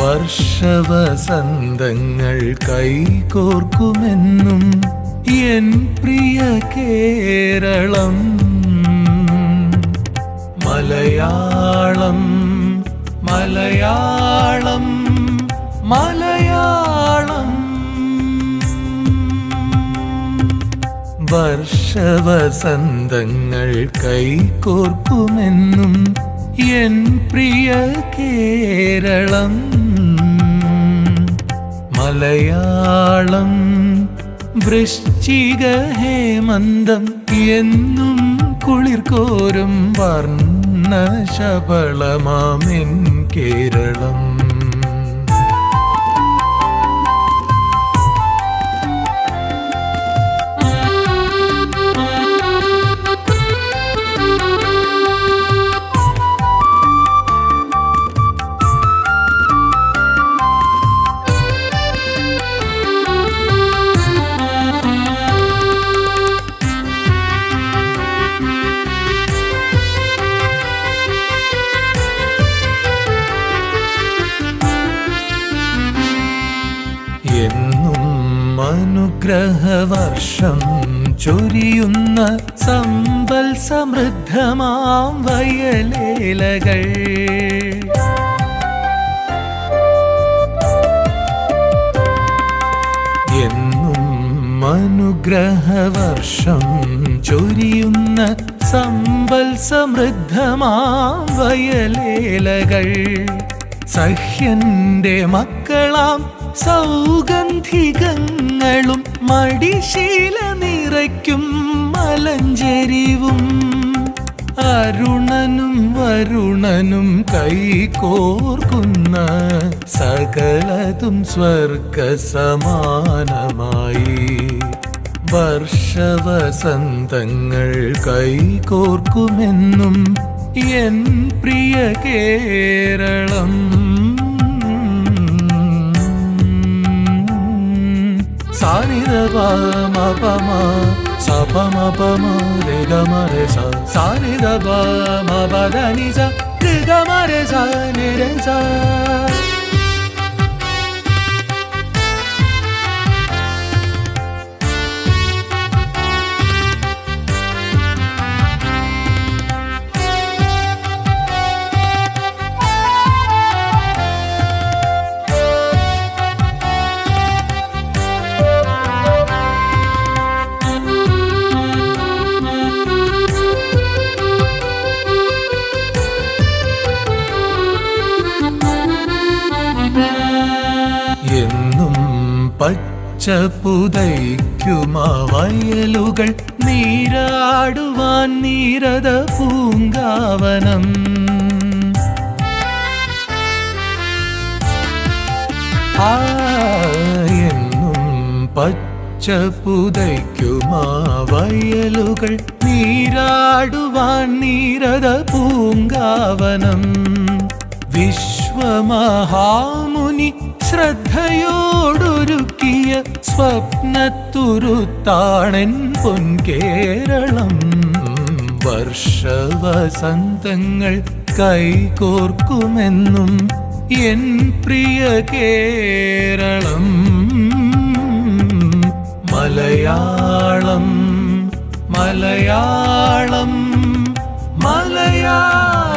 വർഷവസന്തങ്ങൾ കൈകോർക്കുമെന്നും എൻ പ്രിയ കേരളം. മലയാളം മലയാളം മലയാളം. വർഷവസന്തങ്ങൾ കൈകോർക്കുമെന്നും എൻ പ്രിയ കേരളം. മലയാളം വൃശ്ചിക ഹേമന്തം എന്നും കുളിർക്കോരും വർണ ശബളമാമെൻ കേരളം. എന്നും അനുഗ്രഹവർഷം ചൊരിയുന്ന സമ്പൽ സമൃദ്ധമാം വയലേലകൾ. എന്നും അനുഗ്രഹവർഷം ചൊരിയുന്ന സമ്പൽ സമൃദ്ധമാം വയലേലകൾ. സഹ്യന്റെ മക്കളാം സൗഗന്ധികങ്ങളും മടിശീല നിറയ്ക്കും മലഞ്ചെരിവും. അരുണനും വരുണനും കൈകോർക്കുന്ന സകലതും സ്വർഗ സമാനമായി വർഷവസന്തങ്ങൾ കൈകോർക്കുമെന്നും എൻ പ്രിയ കേരളം. సానిద పమ పమ సపమ పమ రిగమ రే సానిద పమ బదని స రిగమ రే స నిరే సా പച്ച പുതയ്ക്കുമ നീരാടുവാൻ നീരത പൂങ്കാവനം. ആയെന്നും പച്ച പുതയ്ക്കുമവയലുകൾ നീരാടുവാൻ നീരത പൂങ്കാവനം. വിശ്വമഹാമുനി ശ്രദ്ധയോടൊരുക്കിയ സ്വപ്നത്തുരുത്താണൻ പൊൻകേരളം വർഷവസന്തങ്ങൾ കൈകോർക്കുമെന്നും എൻ പ്രിയ കേരളം. മലയാളം മലയാളം മലയാളം